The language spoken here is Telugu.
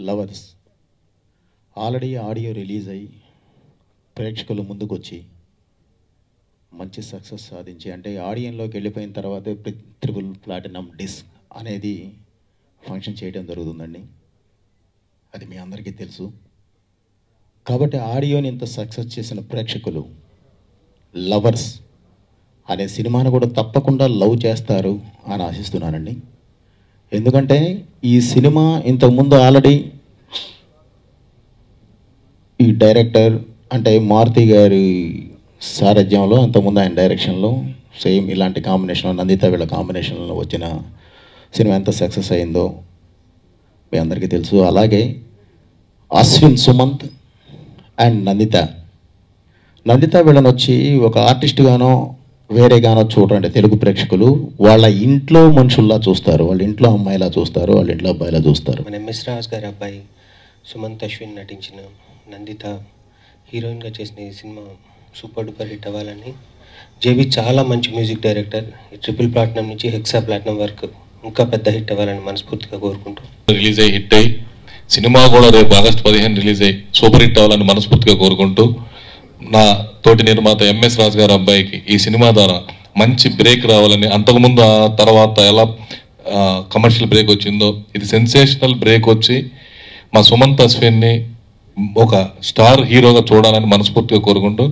లవర్స్. ఆల్రెడీ ఆడియో రిలీజ్ అయ్యి ప్రేక్షకుల ముందుకొచ్చి మంచి సక్సెస్ సాధించి అంటే ఆడియన్లోకి వెళ్ళిపోయిన తర్వాత త్రిబుల్ ప్లాటినం డిస్క్ అనేది ఫంక్షన్ చేయడం జరుగుతుందండి. అది మీ అందరికీ తెలుసు. కాబట్టి ఆడియోని ఇంత సక్సెస్ చేసిన ప్రేక్షకులు లవర్స్ అనే సినిమాను కూడా తప్పకుండా లవ్ చేస్తారు అని ఆశిస్తున్నానండి. ఎందుకంటే ఈ సినిమా ఇంతకుముందు ఆల్రెడీ ఈ డైరెక్టర్ అంటే మారుతి గారి సారథ్యంలో అంతకుముందు ఆయన డైరెక్షన్లో సేమ్ ఇలాంటి కాంబినేషన్లో నందిత వీళ్ళ కాంబినేషన్లో వచ్చిన సినిమా ఎంత సక్సెస్ అయిందో మీ అందరికీ తెలుసు. అలాగే అశ్విన్ సుమంత్ అండ్ నందిత. నందిత వీళ్ళని వచ్చి ఒక ఆర్టిస్ట్గానో వేరేగానో చూడండి తెలుగు ప్రేక్షకులు వాళ్ళ ఇంట్లో మనుషుల్లా చూస్తారు వాళ్ళ ఇంట్లో అమ్మాయిలా చూస్తారు వాళ్ళ ఇంట్లో అబ్బాయిలా చూస్తారు. మన ఎంఎస్ రాజ్ గారి అబ్బాయి సుమంత్ అశ్విన్ నటించిన నందిత హీరోయిన్గా చేసిన ఈ సినిమా సూపర్ డూపర్ హిట్ అవ్వాలని జేబీ చాలా మంచి మ్యూజిక్ డైరెక్టర్ ఈ ట్రిపుల్ ప్లాటినం నుంచి హెక్సా ప్లాటినం వరకు ఇంకా పెద్ద హిట్ అవ్వాలని మనస్ఫూర్తిగా కోరుకుంటూ రిలీజ్ అయ్యి హిట్ అయ్యి సినిమా కూడా రేపు ఆగస్టు పదిహేను రిలీజ్ అయ్యి సూపర్ హిట్ అవ్వాలని మనస్ఫూర్తిగా కోరుకుంటూ నా తోటి నిర్మాత ఎంఎస్ రాజు గారి అబ్బాయికి ఈ సినిమా ద్వారా మంచి బ్రేక్ రావాలని అంతకుముందు ఆ తర్వాత ఎలా కమర్షియల్ బ్రేక్ వచ్చిందో ఇది సెన్సేషనల్ బ్రేక్ వచ్చి మా సుమంత్ అశ్విన్ని ఒక స్టార్ హీరోగా చూడాలని మనస్ఫూర్తిగా కోరుకుంటూ